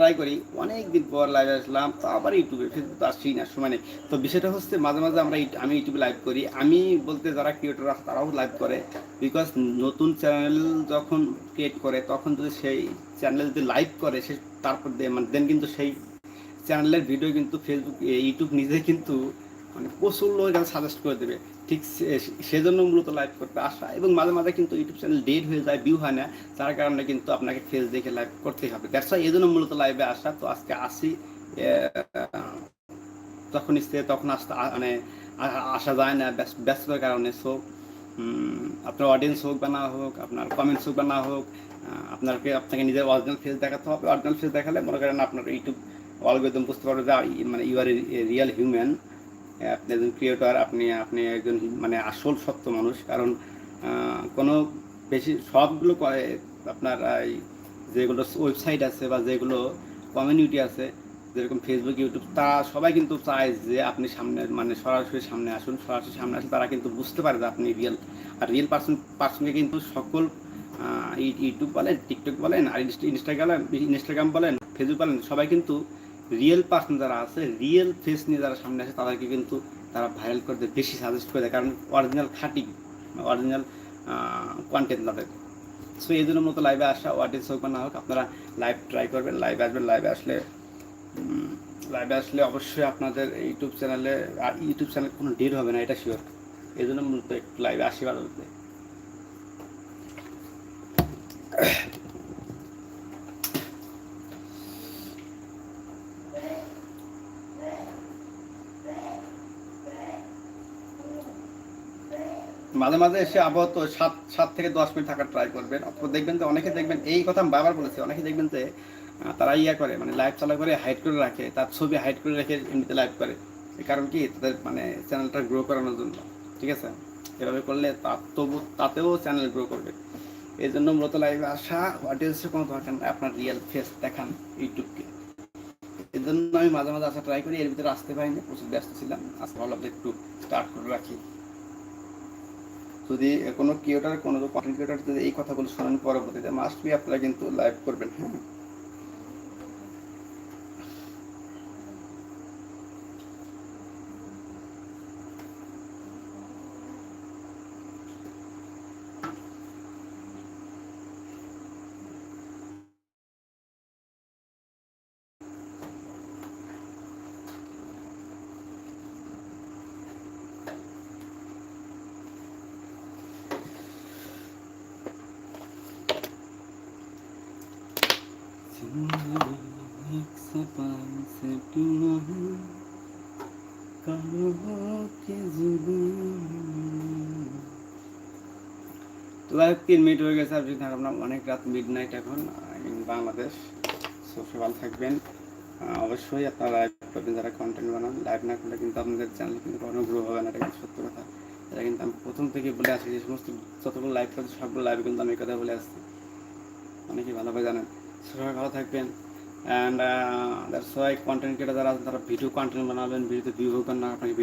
Try করি অনেক দিন পর লাইভে আসলাম, তো আবার ইউটিউবে ফেসবুক তো আসছি না, সময় নেই। তো বিষয়টা হচ্ছে মাঝে মাঝে আমরা আমি ইউটিউবে লাইভ করি। আমি বলতে যারা ক্রিয়েটর আছে, তারাও লাইভ করে। বিকজ নতুন চ্যানেল যখন ক্রিয়েট করে, তখন যদি সেই চ্যানেল যদি লাইভ করে, সে তারপর মানে দেন কিন্তু সেই চ্যানেলের ভিডিও কিন্তু ফেসবুক ইউটিউব নিজে কিন্তু মানে প্রচুর লোক এখানে সাজেস্ট করে দেবে। ঠিক সেজন্য মূলত লাইভ করতে আসা এবং মাঝে মাঝে কিন্তু ইউটিউব চ্যানেল ডেট হয়ে যায় ভিউ হয় না। তার কারণে কিন্তু আপনাকে ফেস দেখে লাইভ করতেই হবে। দ্যাটস এই জন্য মূলত লাইভে আসা। তো আজকে আসি যখন ইচ্ছে তখন আসতে মানে আসা যায় না ব্যস্ত ব্যস্ততার কারণে। সো আপনার অডিয়েন্স হোক বা না হোক, আপনার কমেন্টস হোক বা না হোক আপনাকে আপনাকে নিজের অরিজিনাল ফেস দেখাতে হবে। অরিজিনাল ফেস দেখালে মনে করেন আপনার ইউটিউব অলবেদম বুঝতে পারবে যে মানে ইউ আর রিয়েল হিউম্যান আপনি একজন ক্রিয়েটর আপনি আপনি একজন মানে আসল সত্য মানুষ। কারণ কোনো বেশি, সবগুলো আপনার এই যেগুলো ওয়েবসাইট আছে বা যেগুলো কমিউনিটি আছে, যেরকম ফেসবুক ইউটিউব তা সবাই কিন্তু চায় যে আপনি সামনে মানে সরাসরি সামনে আসুন। সরাসরি সামনে আসলে তারা কিন্তু বুঝতে পারে যে আপনি রিয়েল আর রিয়েল পার্সন পার্সনকে কিন্তু সকল ইউটিউব বলেন টিকটক বলেন, আর ইনস্টা- ইনস্টাগ্রাম ইনস্টাগ্রাম বলেন ফেসবুক বলেন, সবাই কিন্তু রিয়েল পার্সন যারা আছে রিয়েল ফেস নিয়ে যারা সামনে আসে, তাদেরকে কিন্তু তারা ভাইরাল করতে বেশি সাজেস্ট করে দেয়। কারণ অরিজিনাল খাঁটি অরিজিনাল কন্টেন্ট তাদের। সো এই জন্য মতো লাইভে আসা অডিয়েন্স হোক বা না হোক, আপনারা লাইভ ট্রাই করবেন। লাইভে আসবেন লাইভে আসলে লাইভে আসলে অবশ্যই আপনাদের ইউটিউব চ্যানেলে আর ইউটিউব চ্যানেল কোনো ডেট হবে না, এটা শিওর এই জন্য মূলত একটু লাইভে আসি ভালো মাঝে মাঝে এসে আপাতত সাত সাত থেকে দশ মিনিট থাকার ট্রাই করবেন। অথবা দেখবেন যে অনেকে দেখবেন, এই কথা আমি বারবার বলেছি, অনেকে দেখবেন যে তারা ইয়া করে মানে লাইভ চালা করে হাইড করে রাখে, তার ছবি হাইড করে রেখে এমনিতে লাইভ করে। কারণ কি, তাদের মানে চ্যানেলটা গ্রো করানোর জন্য, ঠিক আছে? এভাবে করলে তার তবু, তাতেও চ্যানেল গ্রো করবে। এই জন্য মূলত লাইভে আসা অডিয়েন্সের কোনো দরকার নেই, আপনার রিয়েল ফেস দেখান ইউটিউবকে। এই জন্য আমি মাঝে মাঝে আসা ট্রাই করি, এর ভিতরে আসতে পারিনি, প্রচুর ব্যস্ত ছিলাম। আজকে যে একটু স্টার্ট করে রাখি। যদি কোনো ক্রিয়েটার কোনো কন্টেন্ট ক্রিয়েটার যদি এই কথাগুলো শোনেন পরবর্তীতে মাস্ট বি আপনারা কিন্তু লাইভ করবেন। হ্যাঁ তো লাইভ তিন মিনিট হয়ে গেছে, আপনি না অনেক রাত মিড নাইট এখন ইন বাংলাদেশ সো সবাই ভালো থাকবেন অবশ্যই আপনারা লাইভ করবেন যারা কন্টেন্ট বানান লাইভ না করলে কিন্তু আপনাদের চ্যানেল কিন্তু কখনো গ্রো হবে না, এটা কিন্তু সত্য কথা। এটা কিন্তু আমি প্রথম থেকে বলে আসছি যে, সমস্ত যতগুলো লাইভ করছি সবগুলো লাইভে কিন্তু আমি কথা বলে আসছি। অনেকেই ভালোভাবে জানেন। সবাই ভালো থাকবেন। অ্যান্ড ওয়াই কন্টেন্ট ক্রিয়েটার যারা আছেন তারা ভিডিও কন্টেন্ট বানাবেন ভিডিওতে ভিউ হোক না আপনাকে